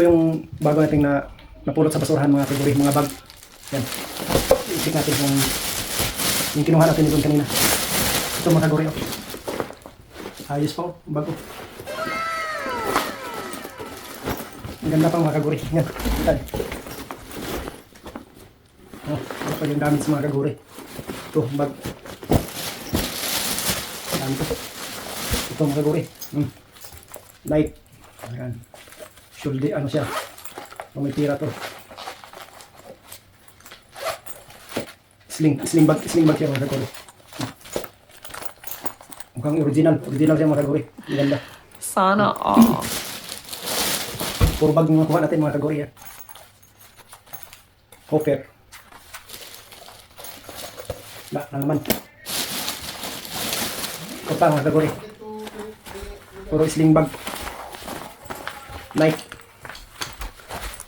Ito yung bago nating na napulot sa basurahan mga kaguri, mga bag. Yan. Isik natin yung yung kinuha natin doon kanina. Ito mga kaguri. Oh. Ayos pa oh, bago. Ang ganda pa mga kaguri. Yan. Niyo. Oh, ano pa yung sa mga kaguri. Ito, bag. Dami to. Ito mga kaguri. Hmm. Light. Ayan. Shoulder, ano siya. Oh, may tira to. Sling, sling bag, sling bag siya mga kaguri. Mukhang original. Original siya mga kaguri. Ang ganda. Sana all. Puro bag yung nakuha natin mga kaguri. Yan. Hopper. Wala na naman. Ito pa mga kaguri. Puro sling bag. Nike.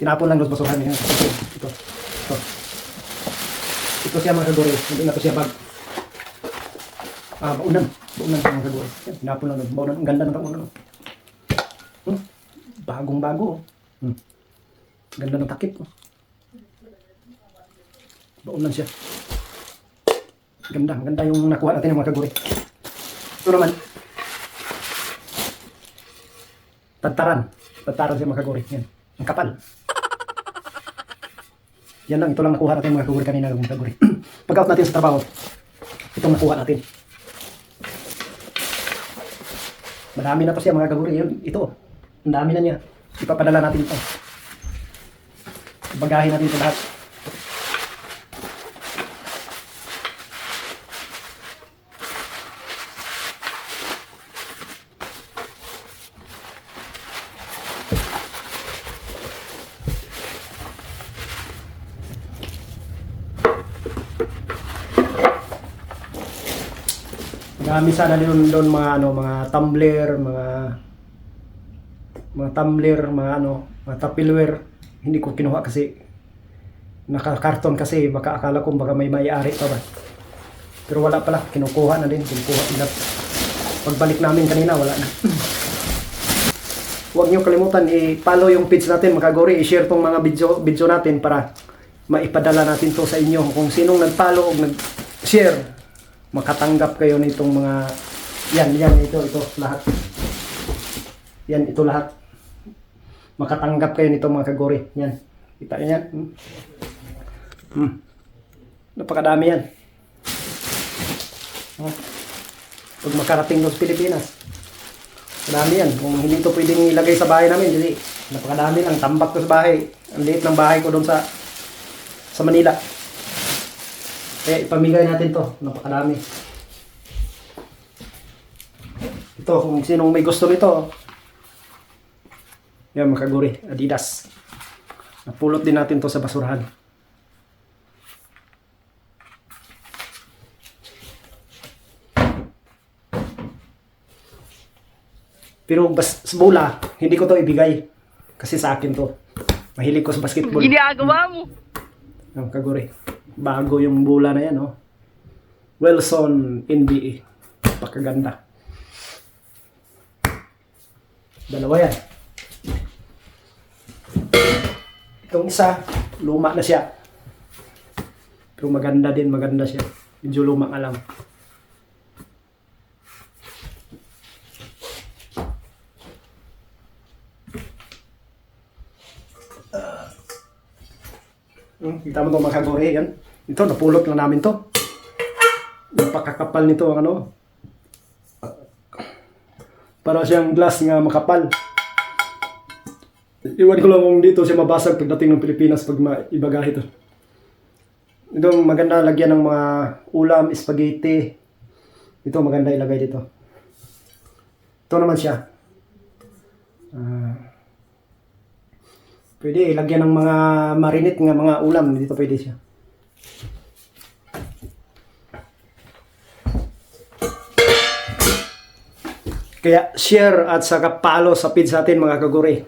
Tinapon lang doon sa basurahan niya. Ito. Ito. Ito. Ito siya mga kaguri. Hindi na to siya bag. Ah, baunan. Baunan siya mga. Yan, Tinapon lang doon. Baunan. Ang ganda ng baunan. Hmm? Bagong bago. oh. Hmm. Ganda ng takip. Oh. Baon lang siya. Ganda. Ganda yung nakuha natin ng mga kaguri. Ito naman. Tantaran. Tantaran siya mga kaguri. Yan. Ang kapal. Yan lang. Ito lang nakuha natin mga kaguri kanina mga kaguri. Pag-out natin sa trabaho, itong nakuha natin. Marami na to siya mga kaguri. Yun, ito. Ang dami na niya. Ipapadala natin ito. Bagahin natin ito lahat. Marami sana din doon mga ano, mga tumbler, mga mga tumbler, mga ano, mga tupperware. Hindi ko kinuha kasi naka-karton kasi baka akala ko baka may may-ari pa ba. Pero wala pala, kinukuha na din, kinukuha nila. Pagbalik namin kanina, wala na. Huwag niyo kalimutan i-follow yung page natin, mga i-share tong mga video, video natin para maipadala natin to sa inyo. Kung sinong nag-follow o nag-share, makatanggap kayo nitong mga yan, yan, ito, ito, lahat. Yan, ito lahat. Makatanggap kayo nitong mga kagori. Yan. Kita yan? Hmm. Hmm. Napakadami yan. Oh. Pag makarating sa Pilipinas. Madami yan. Kung hindi ito pwedeng ilagay sa bahay namin, hindi. Napakadami lang. Tambak ko sa bahay. Ang liit ng bahay ko doon sa sa Manila. Kaya ipamigay natin to. Napakadami. Ito, kung sinong may gusto nito. Yan, makaguri. Adidas. Napulot din natin to sa basurahan. Pero bas, sa bola, hindi ko to ibigay. Kasi sa akin to. Mahilig ko sa basketball. Ginagawa mo. Ang kaguri. Bago yung bola na yan, oh. Wilson NBA. Pakaganda. Dalawa yan. Itong isa, luma na siya. Pero maganda din, maganda siya. Medyo luma nga lang. Kita mo itong mga kagore, yan. Ito, napulot na namin to. Napakakapal nito ang ano. Para siyang glass nga makapal. Iwan ko lang kung dito siya mabasag pagdating ng Pilipinas pag maibagahe ito. Ito maganda lagyan ng mga ulam, spaghetti. Ito maganda ilagay dito. Ito naman siya. Ah. Pwede ilagyan ng mga marinate nga mga ulam. Dito pwede siya. Kaya share at saka follow sa page natin mga kaguri.